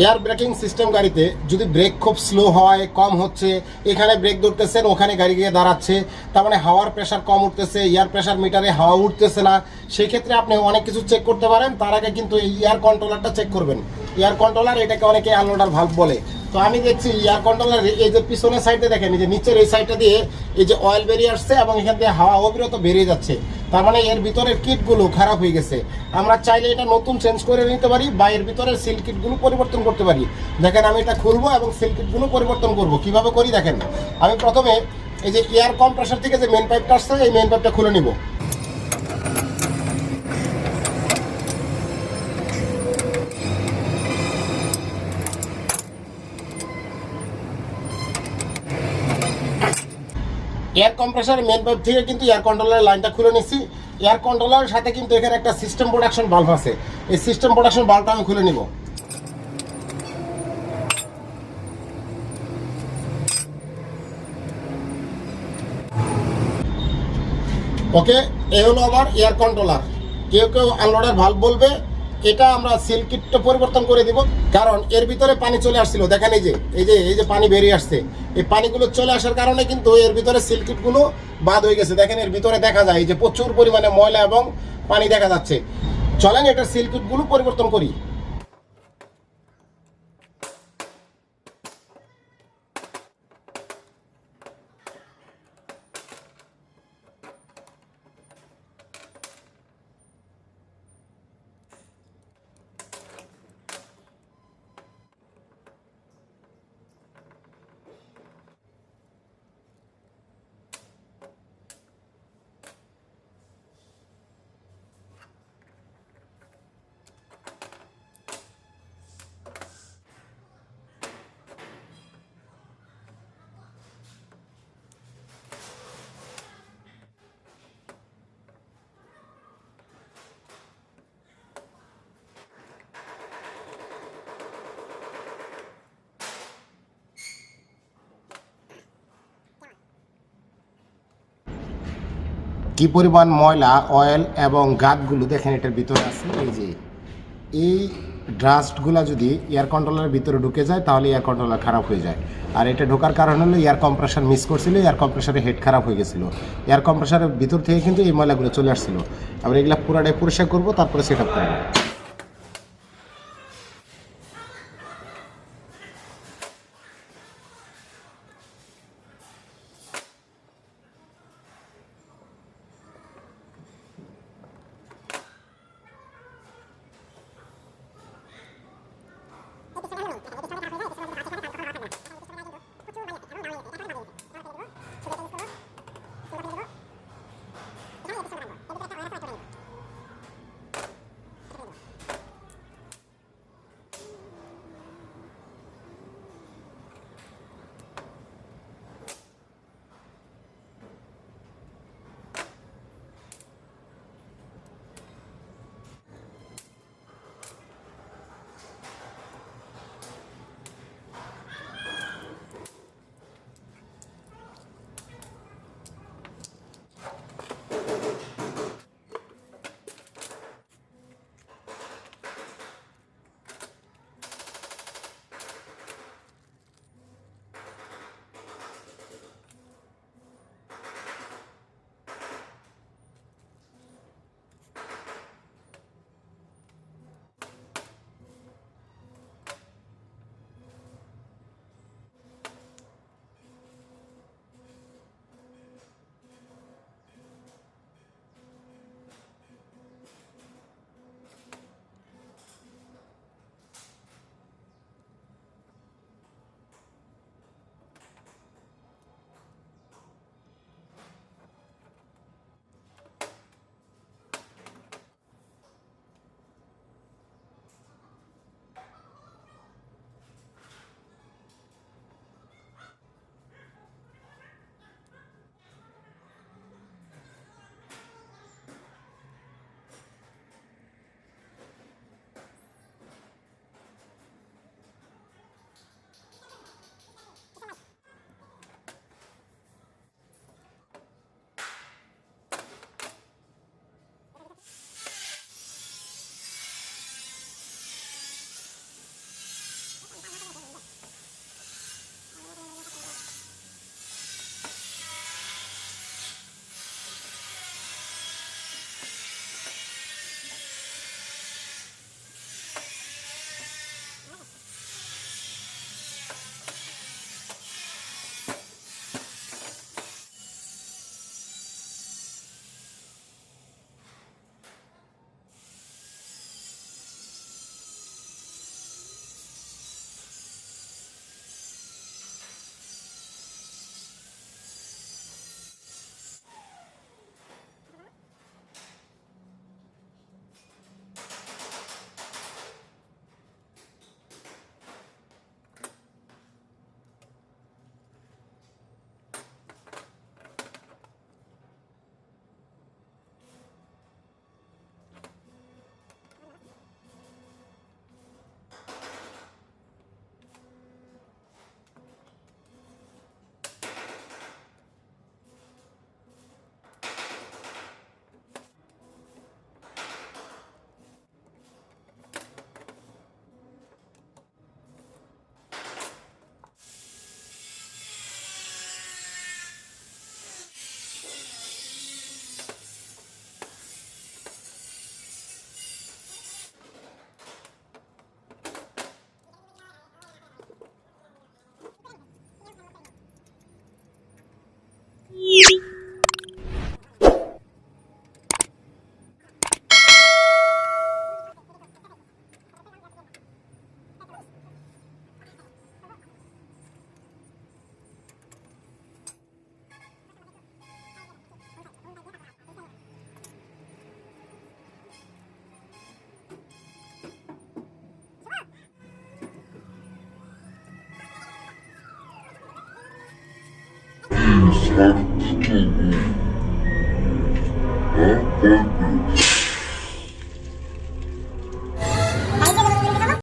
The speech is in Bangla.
এয়ার ব্রেকিং সিস্টেম গাড়িতে যদি ব্রেক খুব স্লো হয়, কম হচ্ছে, এখানে ব্রেক ধরতেছেন, ওখানে গাড়ি গিয়ে দাঁড়াচ্ছে, তার মানে হাওয়ার প্রেশার কম উঠতেছে এয়ার প্রেশার মিটারে হাওয়া উঠতেছে না সেই ক্ষেত্রে আপনি অনেক কিছু চেক করতে পারেন, তার আগে কিন্তু এই এয়ার কন্ট্রোলারটা চেক করবেন। এয়ার কন্ট্রোলার এটাকে অনেকে আনলোডার ভাল্ব বলে। তো আমি দেখছি এয়ার কন্ট্রোলার এই যে পিছনের সাইডে দেখেন, এই যে নিচের এই সাইডটা দিয়ে এই যে অয়েল বেরিয়ে আসছে এবং এখান থেকে হাওয়া অবিরত বেরিয়ে যাচ্ছে। তার মানে এর ভিতরের কিটগুলো খারাপ হয়ে গেছে। আমরা চাইলে এটা নতুন চেঞ্জ করে নিতে পারি বা এর ভিতরের সিল কিটগুলো পরিবর্তন করতে পারি। দেখেন, আমি এটা খুলবো এবং সিল কিটগুলো পরিবর্তন করব। কীভাবে করি দেখেন? আমি প্রথমে এই যে এয়ার কম্প্রেসার থেকে যে মেন পাইপটা আসছে, এই মেন পাইপটা খুলে নিব। এয়ার কম্প্রেসারের মেন পাইপ থেকে কিন্তু এয়ার কন্ট্রোলারের লাইনটা খুলে নিচ্ছি এয়ার কন্ট্রোলারের সাথে কিন্তু এখানে একটা সিস্টেম প্রোডাকশন বাল্ব আছে। এই সিস্টেম প্রোডাকশন বাল্বটা আমি খুলে নিব। ওকে এ হলো আমার এয়ার কন্ট্রোলার কেউ কেউ আনলোডের ভাল্ব বলবে এটা আমরা সিলকিটটা পরিবর্তন করে দিব। কারণ এর ভিতরে পানি চলে আসছিল। দেখেন এই যে এই যে এই যে পানি বেরিয়ে আসছে। এই পানিগুলো চলে আসার কারণে কিন্তু এর ভিতরে সিলকিটগুলো বাদ হয়ে গেছে। দেখেন এর ভিতরে দেখা যায় যে প্রচুর পরিমাণে ময়লা এবং পানি দেখা যাচ্ছে। চলেন এটার সিলকিটগুলো পরিবর্তন করি। কি পরিমাণ ময়লা অয়েল এবং গাতগুলো দেখেন এটার ভিতরে আছে, এই যে এই ড্রাস্টগুলো যদি এয়ার কন্ট্রোলারের ভিতরে ঢুকে যায়, তাহলে এয়ার কন্ট্রোলার খারাপ হয়ে যায়। আর এটা ঢোকার কারণ হলো এয়ার কম্প্রেসার মিস করছিল এয়ার কম্প্রেসারের হেড খারাপ হয়ে গেছিল। এয়ার কম্প্রেসারের ভিতর থেকে কিন্তু এই ময়লাগুলো চলে আসছিল। আবার এগুলো পুরাটাই পরিষ্কার করব, তারপরে সেট আপ করব you happens to me. I'm.